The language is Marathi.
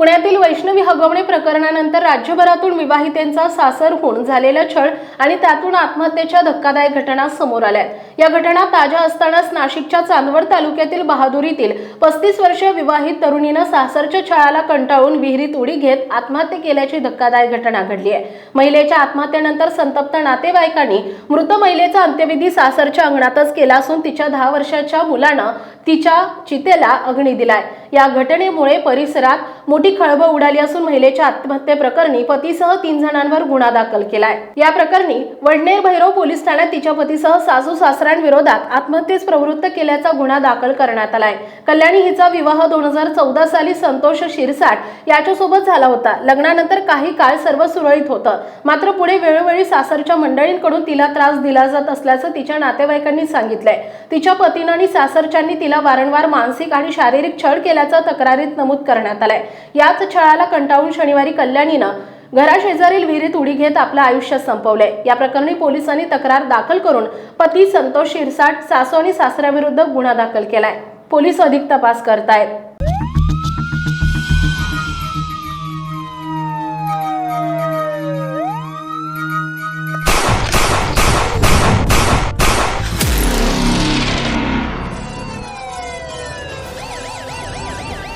पुण्यातील वैष्णवी हगवणे प्रकरणानंतर राज्यभरातून विवाहितेंचा सासरहून झालेला छळ आणि त्यातून आत्महत्येच्या धक्कादायक घटना समोर आल्या या घटना ताज्या असतानाच नाशिकच्या चांदवड तालुक्यातील बहादुरीतील पस्तीस वर्षीय विवाहित तरुणीनं सासरच्या छळाला कंटाळून विहिरीत उडी घेत आत्महत्या केल्याची धक्कादायक घटना घडली आहे. महिलेच्या आत्महत्येनंतर संतप्त नातेवाईकांनी मृत महिलेचा अंत्यविधी सासरच्या अंगणातच केला असून तिच्या दहा वर्षाच्या मुलानं तिच्या चितेला अग्नी दिलाय. या घटनेमुळे परिसरात मोठी मोठी खळबळ उडाली असून महिलेच्या आत्महत्येप्रकरणी पतीसह तीन जणांवर गुन्हा दाखल केलाय. या प्रकरणी वडनेर भैरव पोलीस ठाण्यात तिच्या पतीसह सासू सासऱ्यांविरोधात आत्महत्येस प्रवृत्त केल्याचा गुन्हा दाखल करण्यात आलाय. कल्याणी हिचा विवाह दोन हजार चौदा साली संतोष शिरसाट याच्यासोबत झाला होता. लग्नानंतर काही काळ सर्व सुरळीत होतं. मात्र पुढे वेळोवेळी सासरच्या मंडळींकडून तिला त्रास दिला जात असल्याचं तिच्या नातेवाईकांनी सांगितलंय. तिच्या पतीनं आणि सासरच्यांनी तिला वारंवार मानसिक आणि शारीरिक छळ केल्याचं तक्रारीत नमूद करण्यात आलंय. याच छळाला कंटाळून शनिवारी कल्याणीनं घराशेजारील विहिरीत उडी घेत आपलं आयुष्य संपवलंय. या प्रकरणी पोलिसांनी तक्रार दाखल करून पती संतोष शिरसाट सासू आणि सासऱ्याविरुद्ध गुन्हा दाखल केलाय. पोलीस अधिक तपास करतायत.